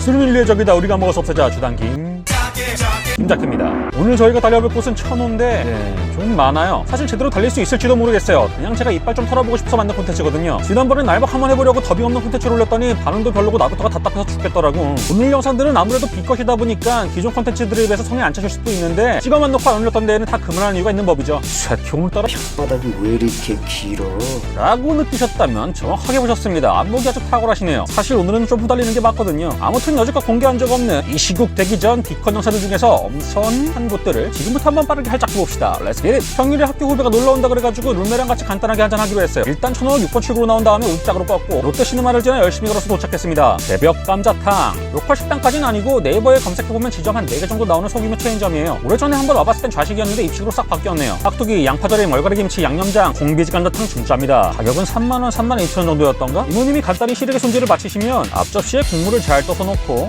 술은 인류의 적이다 우리가 먹어서 없애자 주당김 김작입니다 오늘 저희가 달려볼 곳은 천호인데 네, 좀 많아요 사실 제대로 달릴 수 있을지도 모르겠어요 그냥 제가 이빨 좀 털어보고 싶어서 만든 콘텐츠거든요 지난번에 날박 한번 해보려고 더빙 없는 콘텐츠를 올렸더니 반응도 별로고 나부터가 답답해서 죽겠더라고 오늘 영상들은 아무래도 비컷이다 보니까 기존 콘텐츠들에 비해서 성이 안 차실 수도 있는데 찍어만 놓고 안 올렸던 데에는 다 그만한 이유가 있는 법이죠 오늘따라 바닥이 왜 이렇게 길어? 라고 느끼셨다면 정확하게 보셨습니다. 안목이 아주 탁월하시네요. 사실 오늘은 좀 후달리는 게 맞거든요. 아무튼 여지껏 공개한 적 없는 이 시국 되기 전 비컨 영상 들 중에서 엄선한 곳들을 지금부터 한번 빠르게 활짝 봅시다. 렛츠 기 평일에 학교 후배가 놀러 온다 그래가지고 룸메랑 같이 간단하게 한잔 하기로 했어요. 일단 천호 6번 출구로 나온 다음에 우측으로 뻗고 롯데시네마를 지나 열심히 걸어서 도착했습니다. 새벽 감자탕. 로컬 식당까지는 아니고 네이버에 검색해보면 지점 한 4개 정도 나오는 소규모 체인점이에요. 오래전에 한번 와봤을 땐 좌식이었는데 입식으로 싹 바뀌었네요. 깍두기, 양파절이, 멀가리김치, 양념장, 공비지 감자탕 중짜입니다. 가격은 3만원, 3만 2천 원 정도였던가? 이모님이 간단히 시르게 손질을 마치시면 앞접시에 국물을 잘 떠서 놓고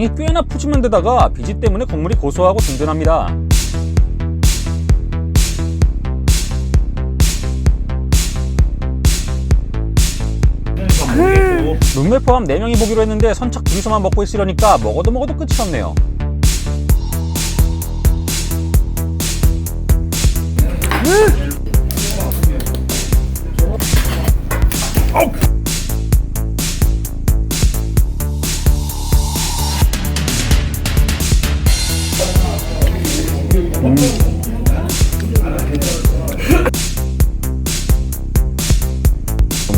양이 꽤나 푸짐한 데다가 비지 때문에 국물이 고소하고 든든합니다. 룸메 포함 4명이 보기로 했는데 선착 둘이서만 먹고 있으려니까 먹어도 먹어도 끝이 없네요.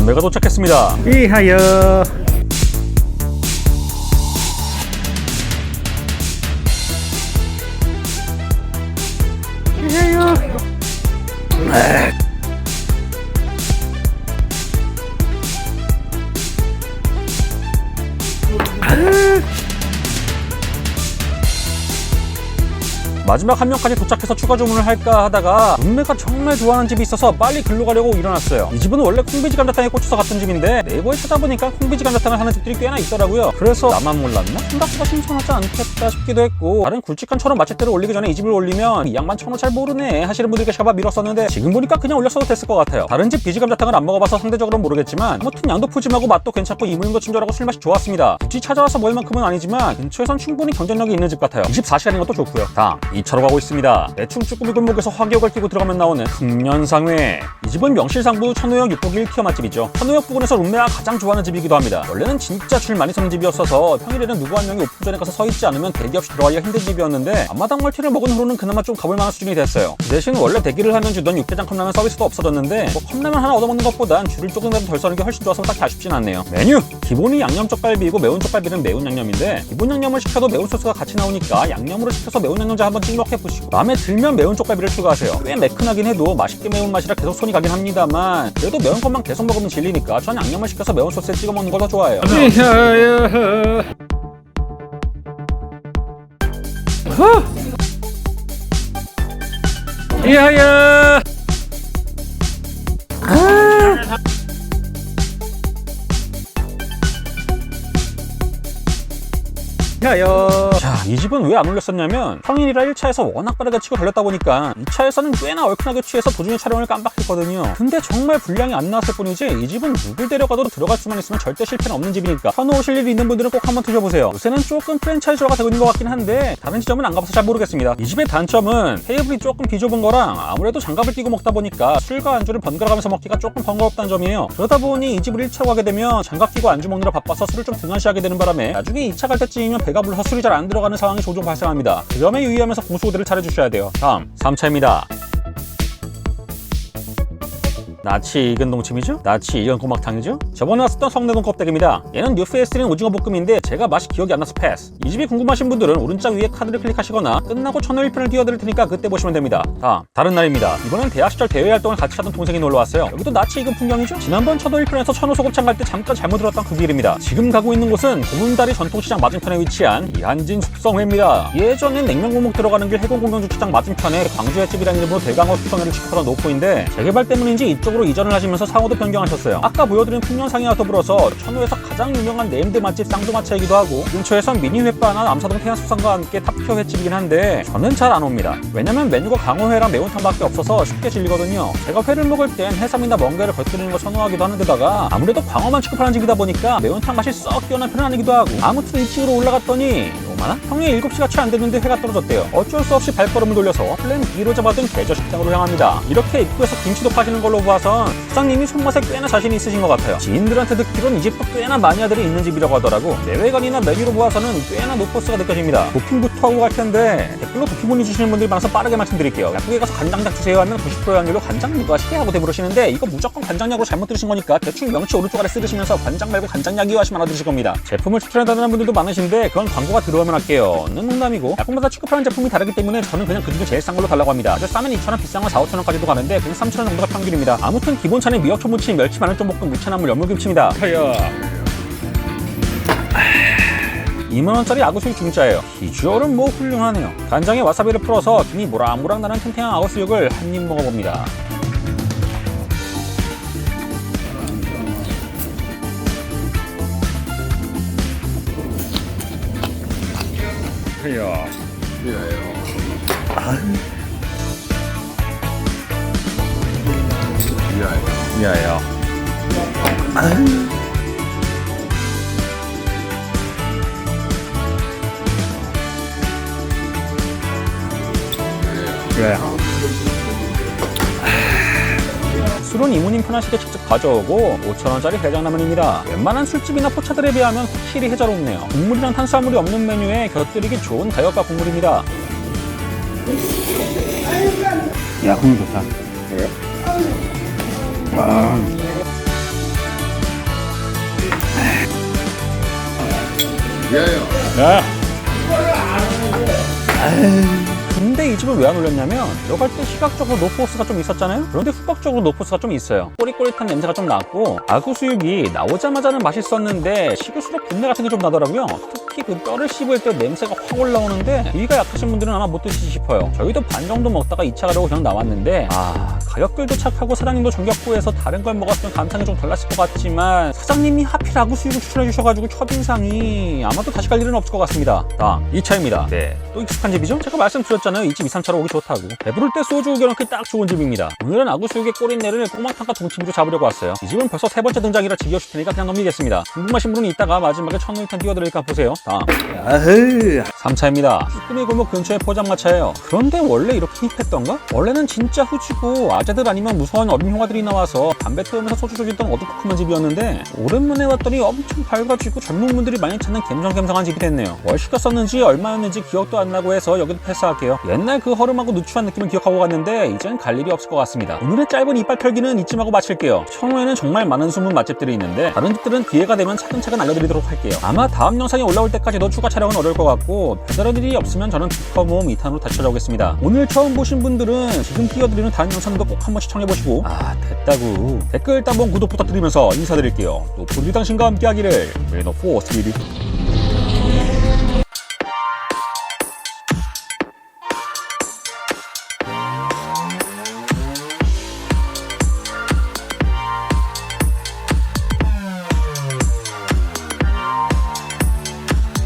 룸메가 도착했습니다. 이하여. 이하여 마지막 한 명까지 도착해서 추가 주문을 할까 하다가 룸메가 정말 좋아하는 집이 있어서 빨리 글로 가려고 일어났어요. 이 집은 원래 콩비지 감자탕에 꽂혀서 갔던 집인데 네이버에 찾아보니까 콩비지 감자탕을 하는 집들이 꽤나 있더라고요. 그래서 나만 몰랐나? 생각보다 신선하지 않겠다 싶기도 했고 다른 굵직한 천원 마체테를 올리기 전에 이 집을 올리면 이 양반 천원 잘 모르네 하시는 분들이 계실까봐 미뤘었는데 지금 보니까 그냥 올렸어도 됐을 것 같아요. 다른 집 비지 감자탕을 안 먹어봐서 상대적으로는 모르겠지만 아무튼 양도 푸짐하고 맛도 괜찮고 이물도 친절하고 술맛이 좋았습니다. 굳이 찾아와서 먹을 만큼은 아니지만 근처에선 충분히 경쟁력이 있는 집 같아요. 24시간인 것도 좋고요. 다음 2차로 가고 있습니다. 대충 쭈꾸미 골목에서 화기역을 끼고 들어가면 나오는 풍년상회. 이 집은 명실상부 천호역 6곡 1티어 맛집이죠. 천호역 부근에서 룸메가 가장 좋아하는 집이기도 합니다. 원래는 진짜 줄 많이 서는 집이었어서 평일에는 누구 한 명이 오픈전에 가서 서 있지 않으면 대기 없이 들어가기가 힘든 집이었는데 앞마당 멀티를 먹은 후로는 그나마 좀 가볼 만한 수준이 됐어요. 그 대신 원래 대기를 하면 주던 육개장 컵라면 서비스도 없어졌는데 뭐 컵라면 하나 얻어먹는 것보단 줄을 조금이라도 덜 서는 게 훨씬 좋아서 딱히 아쉽진 않네요. 메뉴! 기본이 양념 쪽갈비이고 매운 쪽갈비는 매운 양념인데 기본 양념을 시켜도 매운 소스가 같이 나오니까 양념으로 시켜서 매운 양념장 한번 찍 먹해 보시고 마음에 들면 매운 쪽갈비를 추가하세요. 꽤 매끈하긴 해도 맛있게 매운 맛이라 계속 손이 가긴 합니다만 그래도 매운 것만 계속 먹으면 질리니까 전 양념을 시켜서 매운 소스에 찍어 먹는 걸 더 좋아해요. 이하여 이하여 자, 이 집은 왜 안 올렸었냐면 평일이라 1차에서 워낙 빠르게 치고 달렸다 보니까 2차에서는 꽤나 얼큰하게 취해서 도중에 촬영을 깜빡했거든요. 근데 정말 분량이 안 나왔을 뿐이지 이 집은 누굴 데려가도 들어갈 수만 있으면 절대 실패는 없는 집이니까 현우 오실 일이 있는 분들은 꼭 한번 드셔보세요. 요새는 조금 프랜차이즈화가 되고 있는 것 같긴 한데 다른 지점은 안 가봐서 잘 모르겠습니다. 이 집의 단점은 테이블이 조금 비좁은 거랑 아무래도 장갑을 끼고 먹다 보니까 술과 안주를 번갈아 가면서 먹기가 조금 번거롭다는 점이에요. 그러다 보니 이 집을 1차로 가게 되면 장갑 끼고 안주 먹느라 바빠서 술을 좀 등한시하게 되는 바람에 나중에 2차 갈 때쯤이면 배가 불러서 술이 잘 안 들어가는 상황이 종종 발생합니다. 그 점에 유의하면서 공수고대를 차려주셔야 돼요. 다음 3차입니다. 나치 익은 동치미죠? 나치 익은 꼬막탕이죠? 저번에 왔었던 성내동 껍데기입니다. 얘는 뉴페이스린 오징어 볶음인데 제가 맛이 기억이 안 나서 패스. 이 집이 궁금하신 분들은 오른쪽 위에 카드를 클릭하시거나 끝나고 채널 1편을 띄워드릴 테니까 그때 보시면 됩니다. 다음 다른 날입니다. 이번엔 대학 시절 대외 활동을 같이 하던 동생이 놀러 왔어요. 여기도 나치 익은 풍경이죠? 지난번 채널 1편에서 천호 소곱창 갈 때 잠깐 잘못 들었던 그 길입니다. 지금 가고 있는 곳은 고문다리 전통시장 맞은편에 위치한 이한진 숙성회입니다. 예전엔 냉면 고목 들어가는 길 해군공영주차장 맞은편에 광주 횟집이라는 이름으로 대강호 숙성회를 취급하던 노포인데 재개발 때문인지 이쪽 으로 이전을 하시면서 상호도 변경하셨어요. 아까 보여드린 풍년상이와 더불어서 천호에서 가장 유명한 네임드 맛집 쌍두마차이기도 하고 근처에선 미니 횟바나 남사동 태안수산과 함께 탑표 횟집이긴 한데 저는 잘 안 옵니다. 왜냐면 메뉴가 강호회랑 매운탕밖에 없어서 쉽게 질리거든요. 제가 회를 먹을 땐 해삼이나 멍게를 곁들이는 걸 선호하기도 하는 데다가 아무래도 광어만 취급하는 집이다 보니까 매운탕 맛이 썩 뛰어난 편은 아니기도 하고 아무튼 2층으로 올라갔더니 요만한 평일 7시가 채 안 됐는데 회가 떨어졌대요. 어쩔 수 없이 발걸음을 돌려서 플랜 B로 잡았던 계저 식당으로 향합니다. 이렇게 입구에서 김치도 파시는 걸로 봐선 사장님이 손맛에 꽤나 자신이 있으신 것 같아요. 지인들한테 듣기론 이 집도 꽤나 마니아들이 있는 집이라고 하더라고. 내외관이나 메뉴로 보아서는 꽤나 노포스가 느껴집니다. 도핑부터 하고 갈 텐데 댓글로 도핑 보내주시는 분들이 많아서 빠르게 말씀드릴게요. 약국에 가서 간장약 주세요 하면 90%의 확률로 간장 누가 시계 하고 대부르시는데 이거 무조건 간장약으로 잘못 들으신 거니까 대충 명치 오른쪽 아래 쓰시면서 간장 말고 간장약이요 하시면 알아두실 겁니다. 제품을 추천해달라는 분들도 많으신데 그건 광고가 들어오면 할게요. 는 농담이고 약국마다 취급하는 제품이 다르기 때문에 저는 그냥 그중에 제일 싼 걸로 달라고 합니다. 싸면 2,000원, 비싼 건 4, 5,000원까지도 가는데 그냥 3,000원 정도가 평균입니다. 아무튼 기본차는 미역초 무침, 멸치 마늘종볶음, 무채나물, 열무김치입니다. 하여 2만원짜리 아구수육 중짜예요. 비주얼은 뭐 훌륭하네요. 간장에 와사비를 풀어서 김이 모락모락 나는 탱탱한 아구수육을 한 입 먹어봅니다. 하여 미아요. 예. 술은 이모님 편하시게 직접 가져오고 5천원짜리 해장라면입니다. 웬만한 술집이나 포차들에 비하면 확실히 해자롭네요. 국물이랑 탄수화물이 없는 메뉴에 곁들이기 좋은 가격과 국물입니다. 야 국물 좋다 그래요? 아 야. 근데 이 집을 왜안 올렸냐면 들어갈 때 시각적으로 노포스가 좀 있었잖아요? 그런데 후각적으로 노포스가 좀 있어요. 꼬릿꼬릿한 냄새가 좀 났고 아구수육이 나오자마자는 맛있었는데 식을수록 분내 같은 게 좀 나더라고요. 특히 그 뼈를 씹을 때 냄새가 확 올라오는데 위가 약하신 분들은 아마 못 드시지 싶어요. 저희도 반 정도 먹다가 2차 가려고 그냥 나왔는데 아 가격들도 착하고 사장님도 정겹고 해서 다른 걸 먹었으면 감상이 좀덜 났을 것 같지만 사장님이 하필 아구수육을 추천해 주셔가지고 첫인상이 아마도 다시 갈 일은 없을 것 같습니다. 다음 2차입니다. 네, 또 익숙한 집이죠? 제가 말씀드렸잖아요 이집 2, 3차로 오기 좋다고 배부를 때 소주 우겨넣기 딱 좋은 집입니다 오늘은 아구수육의 꼬린내를 꼬막탕과 동치미로 잡으려고 왔어요 이 집은 벌써 세 번째 등장이라 지겨우실 테니까 그냥 넘기겠습니다 궁금하신 분은 이따가 마지막에 천일탄 띄워드릴까 보세요 다음 아흐 3차입니다. 쭈꾸미 골목 근처의 포장마차예요. 그런데 원래 이렇게 힙했던가? 원래는 진짜 후지고 아재들 아니면 무서운 어린 형아들이 나와서 담배 태우면서 소주 조지던 어두컴컴한 집이었는데 오랜만에 왔더니 엄청 밝아지고 젊은 분들이 많이 찾는 갬성갬성한 집이 됐네요. 뭘 시켰었는지 얼마였는지 기억도 안 나고 해서 여기도 패스할게요. 옛날 그 허름하고 누추한 느낌을 기억하고 갔는데 이젠 갈 일이 없을 것 같습니다. 오늘의 짧은 이빨 털기는 이쯤하고 마칠게요. 청호에는 정말 많은 숨은 맛집들이 있는데 다른 집들은 기회가 되면 차근차근 알려드리도록 할게요. 아마 다음 영상이 올라올 때까지도 추가 촬영은 어려울 것 같고 배달할 일이 없으면 저는 두커 모음 2탄으로 다시 찾아오겠습니다. 오늘 처음 보신 분들은 지금 띄워드리는 다음 영상도 꼭 한번 시청해보시고 아 됐다고 댓글 따봉 구독 부탁드리면서 인사드릴게요. 또 우리 당신과 함께하기를 메노 포스 비비